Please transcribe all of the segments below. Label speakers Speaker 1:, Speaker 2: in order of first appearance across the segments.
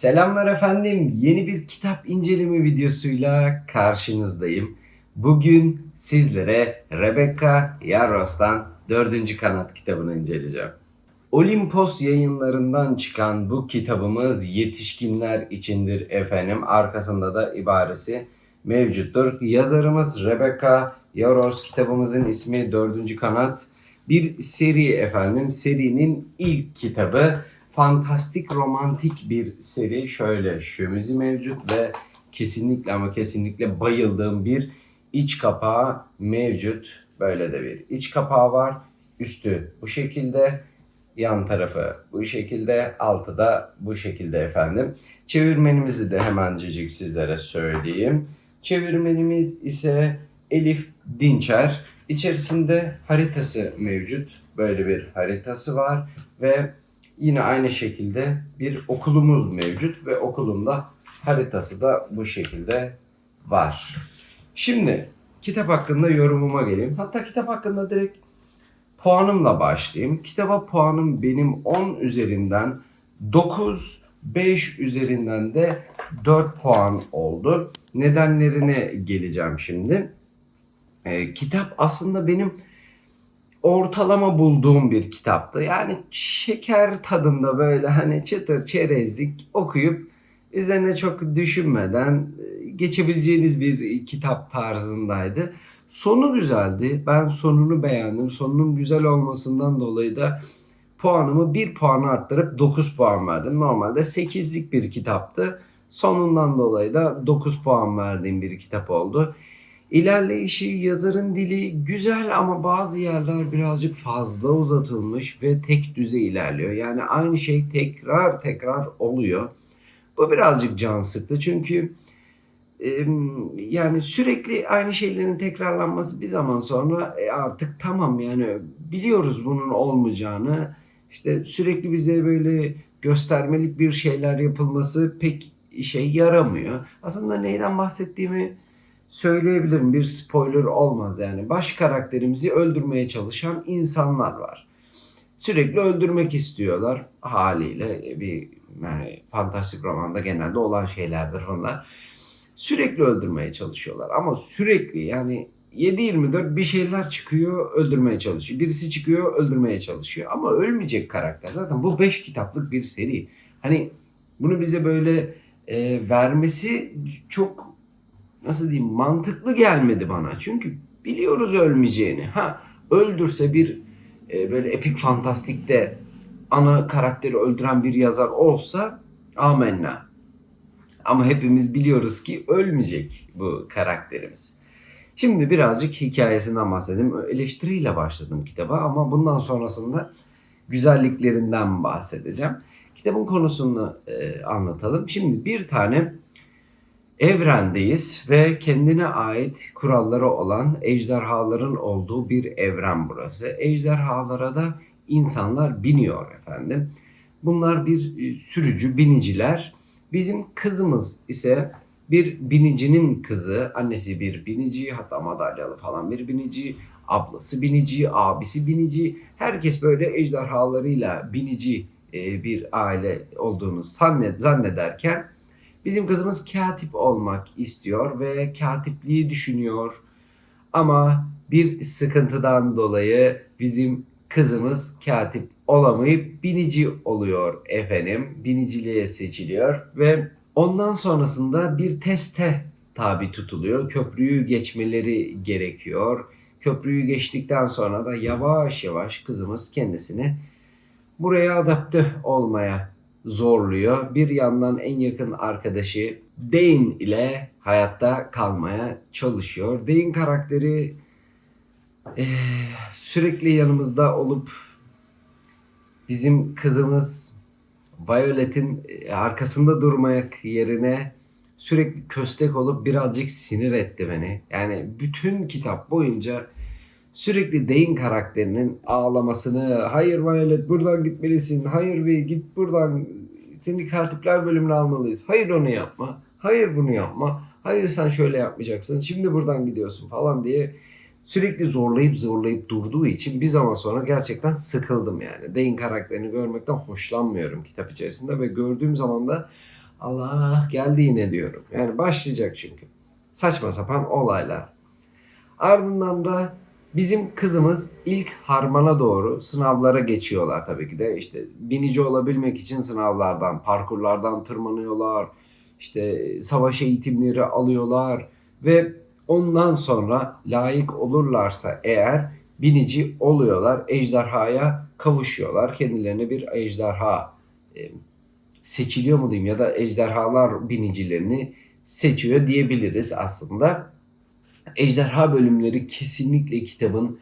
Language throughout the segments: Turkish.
Speaker 1: Selamlar efendim. Yeni bir kitap inceleme videosuyla karşınızdayım. Bugün sizlere Rebecca Yarros'tan 4. Kanat kitabını inceleyeceğim. Olimpos yayınlarından çıkan bu kitabımız yetişkinler içindir efendim. Arkasında da ibaresi mevcuttur. Yazarımız Rebecca Yarros kitabımızın ismi 4. Kanat. Bir seri efendim. Serinin ilk kitabı fantastik romantik bir seri. Şöyle şömizi mevcut ve kesinlikle ama kesinlikle bayıldığım bir iç kapağı mevcut. Böyle de bir iç kapağı var. Üstü bu şekilde. Yan tarafı bu şekilde. Altı da bu şekilde efendim. Çevirmenimizi de hemencecik sizlere söyleyeyim. Çevirmenimiz ise Elif Dinçer. İçerisinde haritası mevcut. Böyle bir haritası var ve yine aynı şekilde bir okulumuz mevcut ve okulunda haritası da bu şekilde var. Şimdi kitap hakkında yorumuma geleyim. Hatta kitap hakkında direkt puanımla başlayayım. Kitaba puanım benim 10 üzerinden 9, 5 üzerinden de 4 puan oldu. Nedenlerine geleceğim şimdi. Ee, kitap aslında benim ortalama bulduğum bir kitaptı. Yani şeker tadında böyle hani çıtır çerezlik okuyup üzerine çok düşünmeden e, geçebileceğiniz bir kitap tarzındaydı. Sonu güzeldi. Ben sonunu beğendim. Sonunun güzel olmasından dolayı da puanımı 1 puan arttırıp 9 puan verdim. Normalde 8'lik bir kitaptı. Sonundan dolayı da 9 puan verdiğim bir kitap oldu. İlerleyişi, yazarın dili güzel ama bazı yerler birazcık fazla uzatılmış ve tek düze ilerliyor. Yani aynı şey tekrar tekrar oluyor. Bu birazcık can sıktı çünkü yani sürekli aynı şeylerin tekrarlanması bir zaman sonra e, artık tamam yani biliyoruz bunun olmayacağını. İşte sürekli bize böyle göstermelik bir şeyler yapılması pek işe yaramıyor. Aslında neyden bahsettiğimi söyleyebilirim. Bir spoiler olmaz yani. Baş karakterimizi öldürmeye çalışan insanlar var. Sürekli öldürmek istiyorlar haliyle bir yani fantastik romanda genelde olan şeylerdir onlar. Sürekli öldürmeye çalışıyorlar ama sürekli yani 7-24 bir şeyler çıkıyor öldürmeye çalışıyor. Birisi çıkıyor öldürmeye çalışıyor ama ölmeyecek karakter. Zaten bu 5 kitaplık bir seri. Hani bunu bize böyle e, vermesi çok nasıl diyeyim mantıklı gelmedi bana. Çünkü biliyoruz ölmeyeceğini. Ha öldürse bir e, böyle epik fantastikte ana karakteri öldüren bir yazar olsa amenna. Ama hepimiz biliyoruz ki ölmeyecek bu karakterimiz. Şimdi birazcık hikayesinden bahsedeyim. Eleştiriyle başladım kitaba ama bundan sonrasında güzelliklerinden bahsedeceğim. Kitabın konusunu e, anlatalım. Şimdi bir tane evrendeyiz ve kendine ait kuralları olan ejderhaların olduğu bir evren burası. Ejderhalara da insanlar biniyor efendim. Bunlar bir e, sürücü biniciler. Bizim kızımız ise bir binicinin kızı. Annesi bir binici hatta madalyalı falan bir binici. Ablası binici, abisi binici. Herkes böyle ejderhalarıyla binici e, bir aile olduğunu zannederken Bizim kızımız katip olmak istiyor ve katipliği düşünüyor. Ama bir sıkıntıdan dolayı bizim kızımız katip olamayıp binici oluyor efendim. Biniciliğe seçiliyor ve ondan sonrasında bir teste tabi tutuluyor. Köprüyü geçmeleri gerekiyor. Köprüyü geçtikten sonra da yavaş yavaş kızımız kendisini buraya adapte olmaya zorluyor. Bir yandan en yakın arkadaşı Dane ile hayatta kalmaya çalışıyor. Dane karakteri eee, sürekli yanımızda olup bizim kızımız Violet'in e, arkasında durmak yerine sürekli köstek olup birazcık sinir etti beni. Yani bütün kitap boyunca sürekli Dane karakterinin ağlamasını hayır Violet buradan gitmelisin hayır ve git buradan seni katipler bölümüne almalıyız hayır onu yapma hayır bunu yapma hayır sen şöyle yapmayacaksın şimdi buradan gidiyorsun falan diye sürekli zorlayıp zorlayıp durduğu için bir zaman sonra gerçekten sıkıldım yani. Dane karakterini görmekten hoşlanmıyorum kitap içerisinde ve gördüğüm zaman da Allah geldi yine diyorum. Yani başlayacak çünkü. Saçma sapan olaylar. Ardından da bizim kızımız ilk harmana doğru sınavlara geçiyorlar tabii ki de. İşte binici olabilmek için sınavlardan, parkurlardan tırmanıyorlar. İşte savaş eğitimleri alıyorlar ve ondan sonra layık olurlarsa eğer binici oluyorlar. Ejderhaya kavuşuyorlar. Kendilerine bir ejderha e, seçiliyor mu diyeyim ya da ejderhalar binicilerini seçiyor diyebiliriz aslında. Ejderha bölümleri kesinlikle kitabın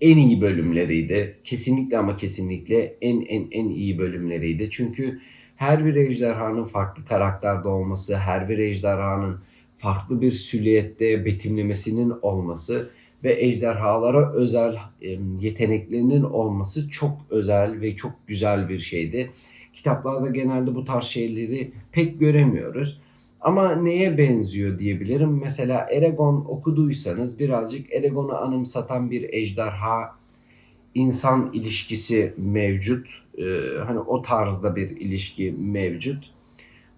Speaker 1: en iyi bölümleriydi. Kesinlikle ama kesinlikle en en en iyi bölümleriydi. Çünkü her bir ejderhanın farklı karakterde olması, her bir ejderhanın farklı bir silüette betimlemesinin olması ve ejderhalara özel yeteneklerinin olması çok özel ve çok güzel bir şeydi. Kitaplarda genelde bu tarz şeyleri pek göremiyoruz. Ama neye benziyor diyebilirim. Mesela Eragon okuduysanız birazcık Eragon'u anımsatan bir ejderha insan ilişkisi mevcut. Ee, hani o tarzda bir ilişki mevcut.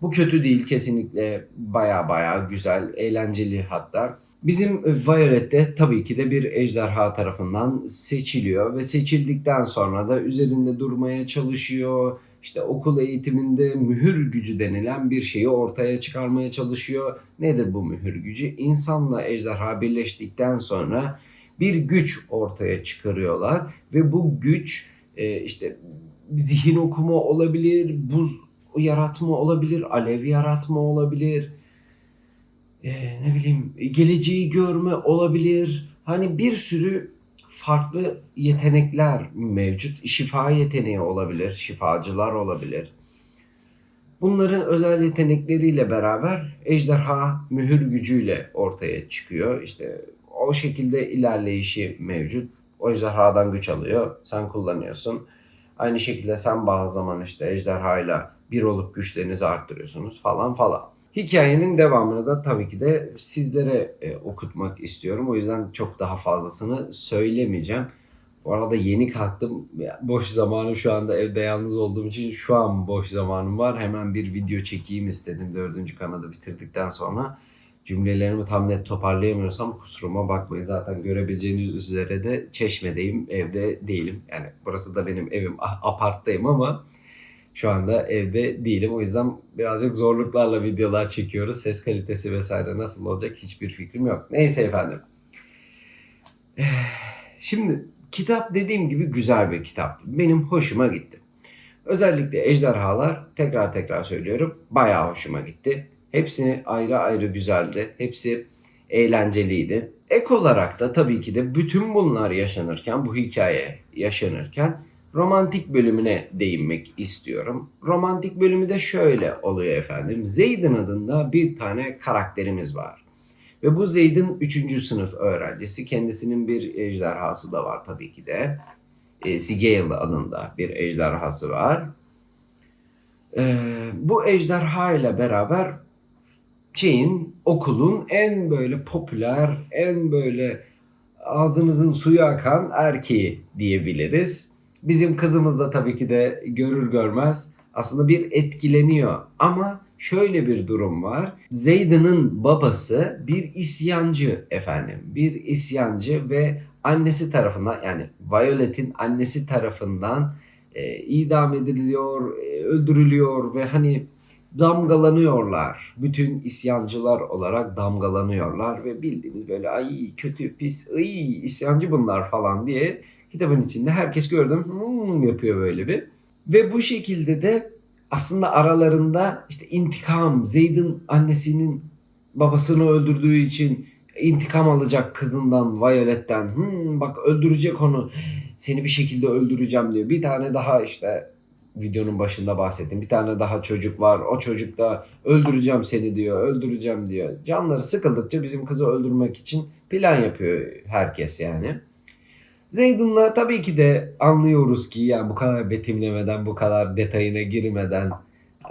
Speaker 1: Bu kötü değil kesinlikle baya baya güzel, eğlenceli hatta. Bizim Violet'te tabii ki de bir ejderha tarafından seçiliyor ve seçildikten sonra da üzerinde durmaya çalışıyor. İşte okul eğitiminde mühür gücü denilen bir şeyi ortaya çıkarmaya çalışıyor. Nedir bu mühür gücü? İnsanla ejderha birleştikten sonra bir güç ortaya çıkarıyorlar ve bu güç e, işte zihin okuma olabilir, buz yaratma olabilir, alev yaratma olabilir, e, ne bileyim geleceği görme olabilir. Hani bir sürü farklı yetenekler mevcut. Şifa yeteneği olabilir, şifacılar olabilir. Bunların özel yetenekleriyle beraber ejderha mühür gücüyle ortaya çıkıyor. İşte o şekilde ilerleyişi mevcut. O ejderhadan güç alıyor, sen kullanıyorsun. Aynı şekilde sen bazı zaman işte ejderhayla bir olup güçlerinizi arttırıyorsunuz falan falan. Hikayenin devamını da tabii ki de sizlere e, okutmak istiyorum. O yüzden çok daha fazlasını söylemeyeceğim. Bu arada yeni kalktım. Boş zamanım şu anda evde yalnız olduğum için şu an boş zamanım var. Hemen bir video çekeyim istedim dördüncü kanadı bitirdikten sonra. Cümlelerimi tam net toparlayamıyorsam kusuruma bakmayın. Zaten görebileceğiniz üzere de Çeşme'deyim, evde değilim. Yani burası da benim evim, aparttayım ama şu anda evde değilim. O yüzden birazcık zorluklarla videolar çekiyoruz. Ses kalitesi vesaire nasıl olacak hiçbir fikrim yok. Neyse efendim. Şimdi kitap dediğim gibi güzel bir kitap. Benim hoşuma gitti. Özellikle ejderhalar tekrar tekrar söylüyorum bayağı hoşuma gitti. Hepsini ayrı ayrı güzeldi. Hepsi eğlenceliydi. Ek olarak da tabii ki de bütün bunlar yaşanırken, bu hikaye yaşanırken romantik bölümüne değinmek istiyorum. Romantik bölümü de şöyle oluyor efendim. Zeyden adında bir tane karakterimiz var. Ve bu Zeyd'in 3. sınıf öğrencisi. Kendisinin bir ejderhası da var tabii ki de. E, Sigale adında bir ejderhası var. E, bu ejderha ile beraber şeyin okulun en böyle popüler, en böyle ağzınızın suyu akan erkeği diyebiliriz. Bizim kızımız da tabii ki de görür görmez aslında bir etkileniyor. Ama şöyle bir durum var. Zeydan'ın babası bir isyancı efendim. Bir isyancı ve annesi tarafından yani Violet'in annesi tarafından e, idam ediliyor, e, öldürülüyor ve hani damgalanıyorlar. Bütün isyancılar olarak damgalanıyorlar ve bildiğiniz böyle ay kötü pis ay isyancı bunlar falan diye kitabın içinde herkes gördüm hmm yapıyor böyle bir. Ve bu şekilde de aslında aralarında işte intikam, Zeyd'in annesinin babasını öldürdüğü için intikam alacak kızından, Violet'ten. Hmm, bak öldürecek onu. Seni bir şekilde öldüreceğim diyor. Bir tane daha işte videonun başında bahsettim. Bir tane daha çocuk var. O çocuk da öldüreceğim seni diyor. Öldüreceğim diyor. Canları sıkıldıkça bizim kızı öldürmek için plan yapıyor herkes yani. Zeydan'la tabii ki de anlıyoruz ki yani bu kadar betimlemeden, bu kadar detayına girmeden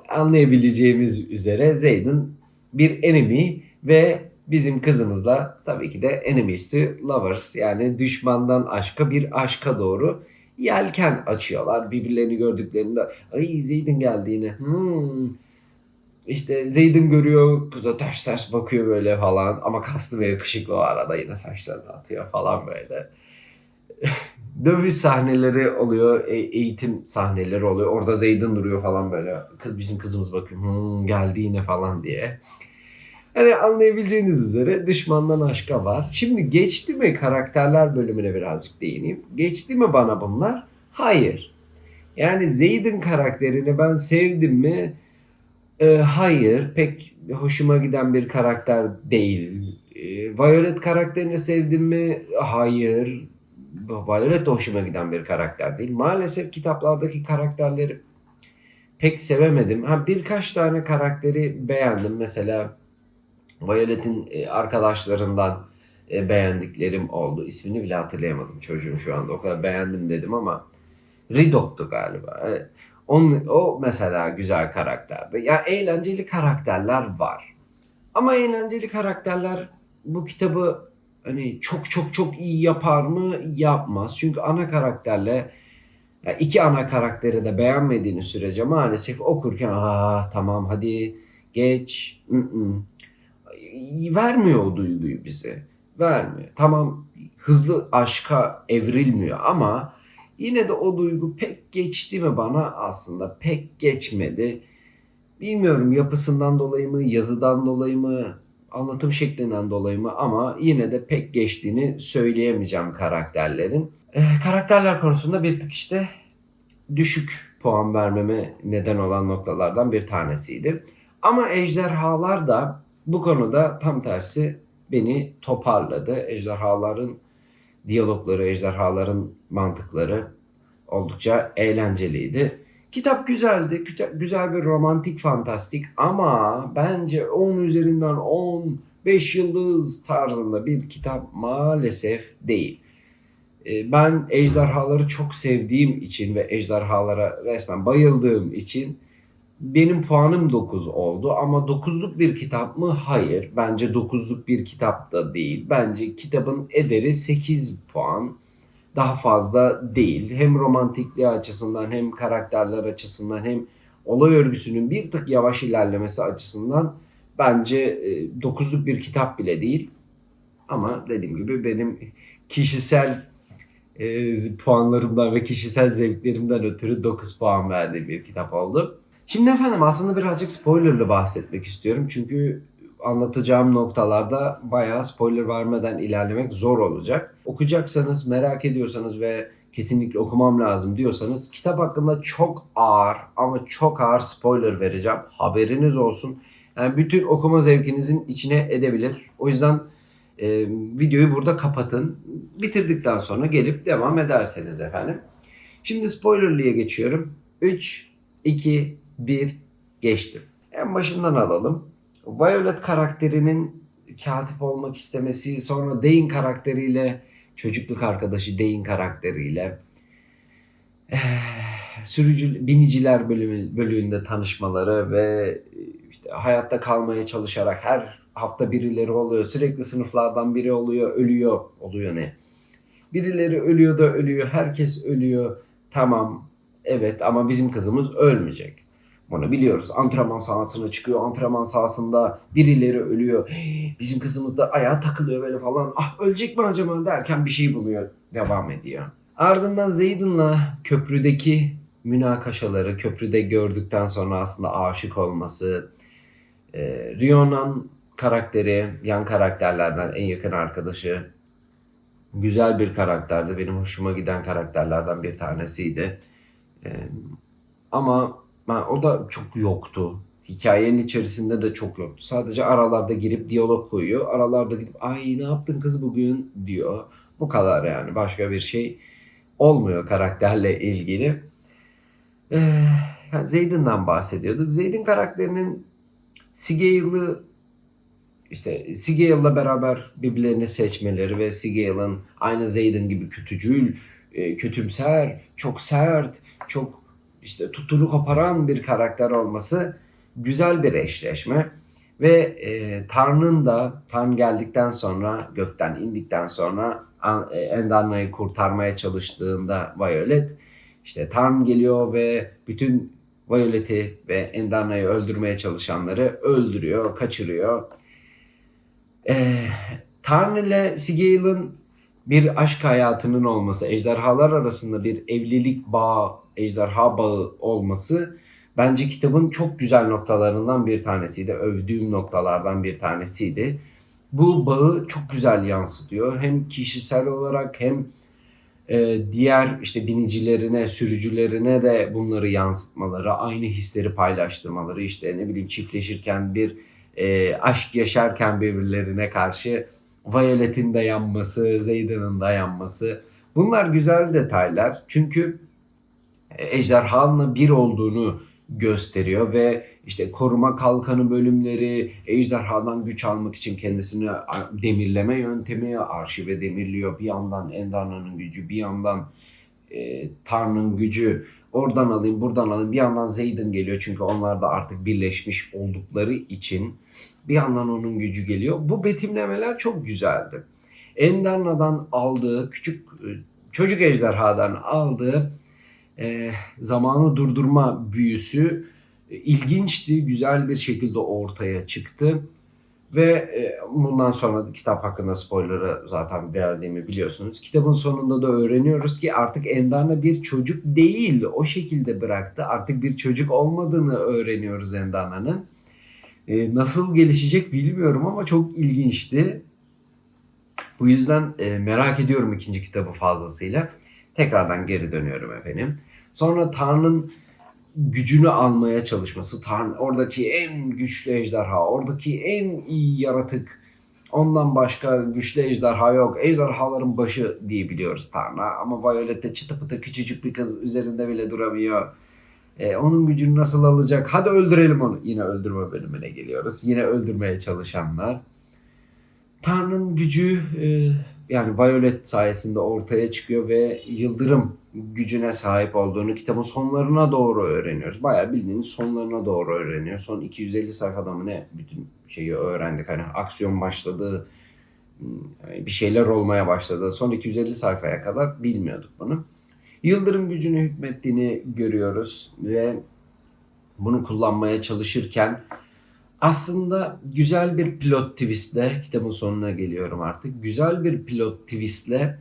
Speaker 1: anlayabileceğimiz üzere Zeydan bir enemy ve bizim kızımızla tabii ki de enemies to lovers yani düşmandan aşka bir aşka doğru yelken açıyorlar. Birbirlerini gördüklerinde ay Zeydan geldi yine. Hmm. İşte Zeyd'in görüyor, kıza ters ters bakıyor böyle falan. Ama kaslı ve yakışıklı o arada yine saçlarını atıyor falan böyle. Dövüş sahneleri oluyor, e- eğitim sahneleri oluyor. Orada Zeyd'in duruyor falan böyle. Kız bizim kızımız bakıyor, hmm, geldi yine falan diye. Hani anlayabileceğiniz üzere düşmandan aşka var. Şimdi geçti mi karakterler bölümüne birazcık değineyim. Geçti mi bana bunlar? Hayır. Yani Zeyd'in karakterini ben sevdim mi? Ee, hayır. Pek hoşuma giden bir karakter değil. Ee, Violet karakterini sevdim mi? Hayır. De hoşuma giden bir karakter değil. Maalesef kitaplardaki karakterleri pek sevemedim. Ha birkaç tane karakteri beğendim. Mesela Violet'in e, arkadaşlarından e, beğendiklerim oldu. İsmini bile hatırlayamadım çocuğun şu anda. O kadar beğendim dedim ama Ridok'tu galiba. Evet. Onun, o mesela güzel karakterdi. Ya eğlenceli karakterler var. Ama eğlenceli karakterler bu kitabı hani çok çok çok iyi yapar mı? Yapmaz. Çünkü ana karakterle iki ana karakteri de beğenmediğiniz sürece maalesef okurken aa tamam hadi geç ı-ı." vermiyor o duyguyu bize. Vermiyor. Tamam hızlı aşka evrilmiyor ama yine de o duygu pek geçti mi bana aslında pek geçmedi. Bilmiyorum yapısından dolayı mı, yazıdan dolayı mı, anlatım şeklinden dolayı mı ama yine de pek geçtiğini söyleyemeyeceğim karakterlerin. Eh, karakterler konusunda bir tık işte düşük puan vermeme neden olan noktalardan bir tanesiydi. Ama ejderhalar da bu konuda tam tersi beni toparladı. Ejderhaların diyalogları, ejderhaların mantıkları oldukça eğlenceliydi. Kitap güzeldi. Güzel bir romantik fantastik ama bence 10 üzerinden 10 5 yıldız tarzında bir kitap maalesef değil. Ee, Ben ejderhaları çok sevdiğim için ve ejderhalara resmen bayıldığım için benim puanım 9 oldu ama 9'luk bir kitap mı? Hayır. Bence 9'luk bir kitap da değil. Bence kitabın ederi 8 puan. Daha fazla değil. Hem romantikliği açısından hem karakterler açısından hem olay örgüsünün bir tık yavaş ilerlemesi açısından bence e, 9'luk bir kitap bile değil. Ama dediğim gibi benim kişisel e, puanlarımdan ve kişisel zevklerimden ötürü 9 puan verdiğim bir kitap oldu. Şimdi efendim aslında birazcık spoilerlı bahsetmek istiyorum. Çünkü anlatacağım noktalarda bayağı spoiler vermeden ilerlemek zor olacak. Okuyacaksanız, merak ediyorsanız ve kesinlikle okumam lazım diyorsanız kitap hakkında çok ağır ama çok ağır spoiler vereceğim. Haberiniz olsun. Yani bütün okuma zevkinizin içine edebilir. O yüzden e, videoyu burada kapatın. Bitirdikten sonra gelip devam ederseniz efendim. Şimdi spoilerlıya geçiyorum. 3, 2, 1 geçtim. En başından alalım. Violet karakterinin katip olmak istemesi, sonra Dane karakteriyle, çocukluk arkadaşı Dane karakteriyle eh, sürücü biniciler bölümü, bölümünde tanışmaları ve işte hayatta kalmaya çalışarak her hafta birileri oluyor. Sürekli sınıflardan biri oluyor, ölüyor. Oluyor ne? Birileri ölüyor da ölüyor. Herkes ölüyor. Tamam. Evet ama bizim kızımız ölmeyecek. Bunu biliyoruz. Antrenman sahasına çıkıyor. Antrenman sahasında birileri ölüyor. Bizim kızımız da ayağa takılıyor böyle falan. Ah ölecek mi acaba derken bir şey buluyor. Devam ediyor. Ardından Zayden'la köprüdeki münakaşaları, köprüde gördükten sonra aslında aşık olması, e, Riona'nın karakteri, yan karakterlerden en yakın arkadaşı. Güzel bir karakterdi. Benim hoşuma giden karakterlerden bir tanesiydi. E, ama ben, o da çok yoktu. Hikayenin içerisinde de çok yoktu. Sadece aralarda girip diyalog koyuyor. Aralarda gidip ay ne yaptın kız bugün diyor. Bu kadar yani. Başka bir şey olmuyor karakterle ilgili. Ee, Zayden'dan bahsediyorduk. Zayden karakterinin Sigale'ı işte Sigale'la beraber birbirlerini seçmeleri ve Sigale'ın aynı Zayden gibi kötücül, e, kötümser, çok sert, çok işte tutunu koparan bir karakter olması güzel bir eşleşme. Ve e, Tanrı'nın da Tan geldikten sonra gökten indikten sonra e, Endanna'yı kurtarmaya çalıştığında Violet işte Tan geliyor ve bütün Violet'i ve Endarna'yı öldürmeye çalışanları öldürüyor, kaçırıyor. Ee, Tarn ile Sigil'in bir aşk hayatının olması, ejderhalar arasında bir evlilik bağı, ejderha bağı olması bence kitabın çok güzel noktalarından bir tanesiydi. Övdüğüm noktalardan bir tanesiydi. Bu bağı çok güzel yansıtıyor. Hem kişisel olarak hem e, diğer işte binicilerine, sürücülerine de bunları yansıtmaları, aynı hisleri paylaştırmaları, işte ne bileyim çiftleşirken bir e, aşk yaşarken birbirlerine karşı Violet'in de yanması, Zayden'ın da yanması. Bunlar güzel detaylar. Çünkü ejderhanla bir olduğunu gösteriyor ve işte koruma kalkanı bölümleri, ejderhadan güç almak için kendisini demirleme yöntemi, arşive demirliyor. Bir yandan Endarna'nın gücü, bir yandan e, Tarn'ın gücü. Oradan alayım, buradan alayım. Bir yandan Zayden geliyor çünkü onlar da artık birleşmiş oldukları için bir yandan onun gücü geliyor. Bu betimlemeler çok güzeldi. Endarna'dan aldığı küçük e, çocuk ejderhadan aldığı e, zamanı durdurma büyüsü e, ilginçti, güzel bir şekilde ortaya çıktı. Ve e, bundan sonra kitap hakkında spoiler'ı zaten verdiğimi biliyorsunuz. Kitabın sonunda da öğreniyoruz ki artık Endarna bir çocuk değil. O şekilde bıraktı. Artık bir çocuk olmadığını öğreniyoruz Endarna'nın. E, nasıl gelişecek bilmiyorum ama çok ilginçti. Bu yüzden merak ediyorum ikinci kitabı fazlasıyla. Tekrardan geri dönüyorum efendim. Sonra Tanrı'nın gücünü almaya çalışması. Tanrı oradaki en güçlü ejderha, oradaki en iyi yaratık. Ondan başka güçlü ejderha yok. Ejderhaların başı diye biliyoruz Tanrı. Ama Violet'te çıtı pıtı küçücük bir kız üzerinde bile duramıyor. Ee, onun gücünü nasıl alacak? Hadi öldürelim onu. Yine öldürme bölümüne geliyoruz. Yine öldürmeye çalışanlar. Tanrı'nın gücü e, yani Violet sayesinde ortaya çıkıyor ve yıldırım gücüne sahip olduğunu kitabın sonlarına doğru öğreniyoruz. Bayağı bildiğiniz sonlarına doğru öğreniyor. Son 250 sayfada mı ne bütün şeyi öğrendik. Hani aksiyon başladı, bir şeyler olmaya başladı. Son 250 sayfaya kadar bilmiyorduk bunu. Yıldırım gücünü hükmettiğini görüyoruz ve bunu kullanmaya çalışırken aslında güzel bir pilot twistle kitabın sonuna geliyorum artık. Güzel bir pilot twistle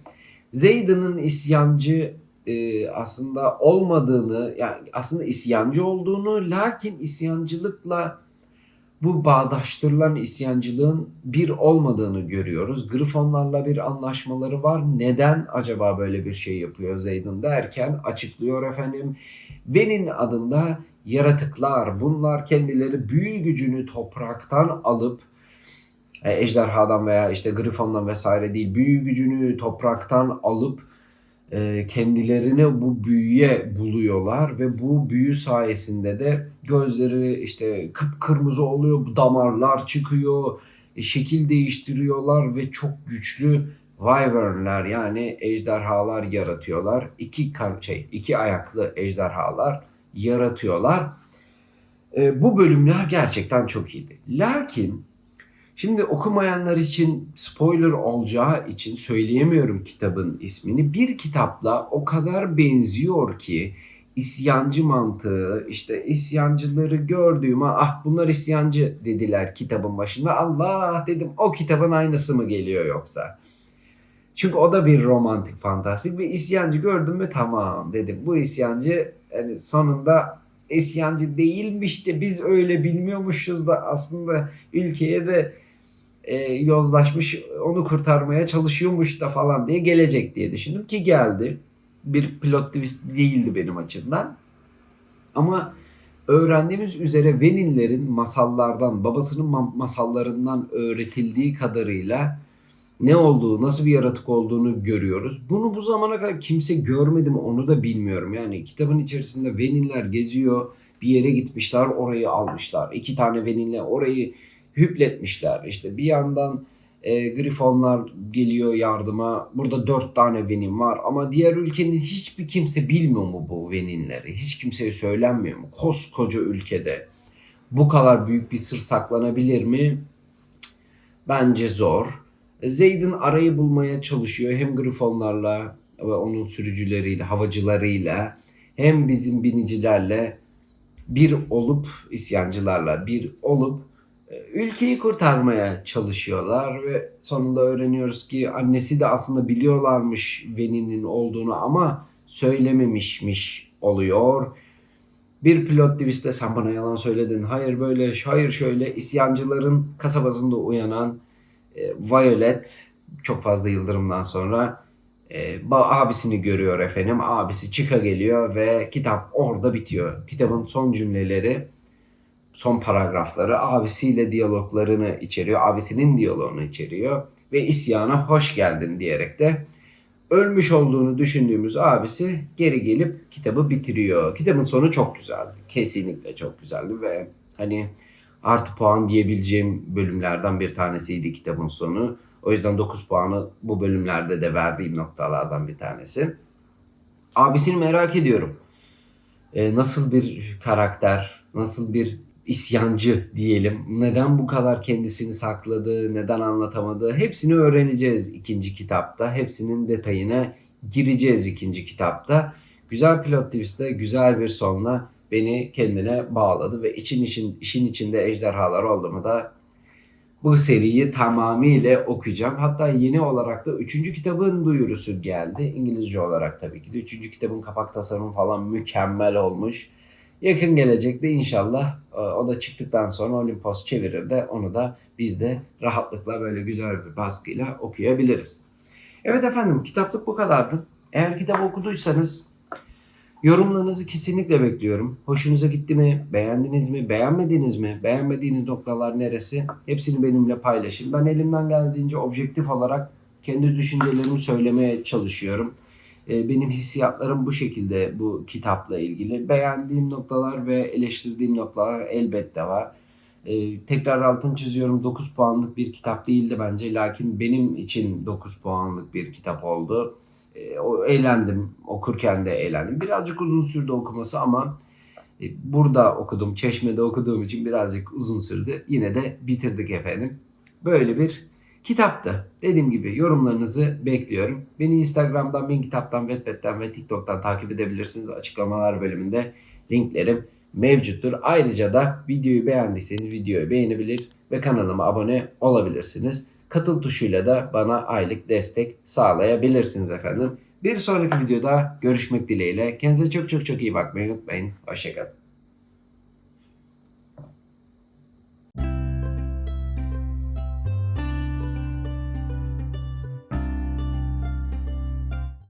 Speaker 1: Zayden'ın isyancı e, aslında olmadığını yani aslında isyancı olduğunu lakin isyancılıkla bu bağdaştırılan isyancılığın bir olmadığını görüyoruz. Grifonlarla bir anlaşmaları var. Neden acaba böyle bir şey yapıyor Zayden derken açıklıyor efendim. Ven'in adında yaratıklar bunlar kendileri büyü gücünü topraktan alıp e, ejderhadan veya işte grifondan vesaire değil büyü gücünü topraktan alıp e, kendilerini bu büyüye buluyorlar ve bu büyü sayesinde de gözleri işte kıpkırmızı oluyor, damarlar çıkıyor, e, şekil değiştiriyorlar ve çok güçlü wyvernler yani ejderhalar yaratıyorlar. İki şey iki ayaklı ejderhalar yaratıyorlar. E, bu bölümler gerçekten çok iyiydi. Lakin şimdi okumayanlar için spoiler olacağı için söyleyemiyorum kitabın ismini. Bir kitapla o kadar benziyor ki isyancı mantığı işte isyancıları gördüğüme ah bunlar isyancı dediler kitabın başında. Allah dedim o kitabın aynısı mı geliyor yoksa? Çünkü o da bir romantik fantastik bir isyancı gördüm mü tamam dedim. Bu isyancı yani sonunda isyancı değilmiş de biz öyle bilmiyormuşuz da aslında ülkeye de e, yozlaşmış onu kurtarmaya çalışıyormuş da falan diye gelecek diye düşündüm ki geldi. Bir plot twist değildi benim açımdan. Ama öğrendiğimiz üzere Veninlerin masallardan, babasının masallarından öğretildiği kadarıyla ne olduğu, nasıl bir yaratık olduğunu görüyoruz. Bunu bu zamana kadar kimse görmedi mi onu da bilmiyorum. Yani kitabın içerisinde Veninler geziyor, bir yere gitmişler, orayı almışlar. İki tane Veninle orayı hüpletmişler. İşte bir yandan e, Grifonlar geliyor yardıma. Burada dört tane Venin var ama diğer ülkenin hiçbir kimse bilmiyor mu bu Veninleri? Hiç kimseye söylenmiyor mu? Koskoca ülkede bu kadar büyük bir sır saklanabilir mi? Bence zor. Zayden arayı bulmaya çalışıyor. Hem Grifonlarla ve onun sürücüleriyle, havacılarıyla hem bizim binicilerle bir olup isyancılarla bir olup e, ülkeyi kurtarmaya çalışıyorlar ve sonunda öğreniyoruz ki annesi de aslında biliyorlarmış Veni'nin olduğunu ama söylememişmiş oluyor. Bir pilot twist'te sen bana yalan söyledin. Hayır böyle, hayır şöyle. isyancıların kasabasında uyanan e, Violet çok fazla yıldırımdan sonra e, abisini görüyor efendim. Abisi çıka geliyor ve kitap orada bitiyor. Kitabın son cümleleri, son paragrafları abisiyle diyaloglarını içeriyor. Abisinin diyaloğunu içeriyor. Ve isyana hoş geldin diyerek de ölmüş olduğunu düşündüğümüz abisi geri gelip kitabı bitiriyor. Kitabın sonu çok güzeldi. Kesinlikle çok güzeldi ve hani artı puan diyebileceğim bölümlerden bir tanesiydi kitabın sonu. O yüzden 9 puanı bu bölümlerde de verdiğim noktalardan bir tanesi. Abisini merak ediyorum. Ee, nasıl bir karakter, nasıl bir isyancı diyelim. Neden bu kadar kendisini sakladı, neden anlatamadı? Hepsini öğreneceğiz ikinci kitapta. Hepsinin detayına gireceğiz ikinci kitapta. Güzel plot twist'te, güzel bir sonla beni kendine bağladı ve için için işin içinde ejderhalar oldu da bu seriyi tamamıyla okuyacağım. Hatta yeni olarak da 3. kitabın duyurusu geldi. İngilizce olarak tabii ki de. 3. kitabın kapak tasarımı falan mükemmel olmuş. Yakın gelecekte inşallah e, o da çıktıktan sonra Olimpos çevirir de onu da biz de rahatlıkla böyle güzel bir baskıyla okuyabiliriz. Evet efendim kitaplık bu kadardı. Eğer kitap okuduysanız yorumlarınızı kesinlikle bekliyorum. Hoşunuza gitti mi? Beğendiniz mi? Beğenmediniz mi? Beğenmediğiniz noktalar neresi? Hepsini benimle paylaşın. Ben elimden geldiğince objektif olarak kendi düşüncelerimi söylemeye çalışıyorum. E, Benim hissiyatlarım bu şekilde bu kitapla ilgili. Beğendiğim noktalar ve eleştirdiğim noktalar elbette var. E, tekrar altını çiziyorum 9 puanlık bir kitap değildi bence. Lakin benim için 9 puanlık bir kitap oldu. E, o eğlendim. Okurken de eğlendim. Birazcık uzun sürdü okuması ama e, burada okudum. Çeşme'de okuduğum için birazcık uzun sürdü. Yine de bitirdik efendim. Böyle bir kitaptı. Dediğim gibi yorumlarınızı bekliyorum. Beni Instagram'dan, Bin Kitap'tan, Wattpad'den ve TikTok'tan takip edebilirsiniz. Açıklamalar bölümünde linklerim mevcuttur. Ayrıca da videoyu beğendiyseniz videoyu beğenebilir ve kanalıma abone olabilirsiniz. Katıl tuşuyla da bana aylık destek sağlayabilirsiniz efendim. Bir sonraki videoda görüşmek dileğiyle. Kendinize çok çok çok iyi bakmayı unutmayın. Hoşçakalın.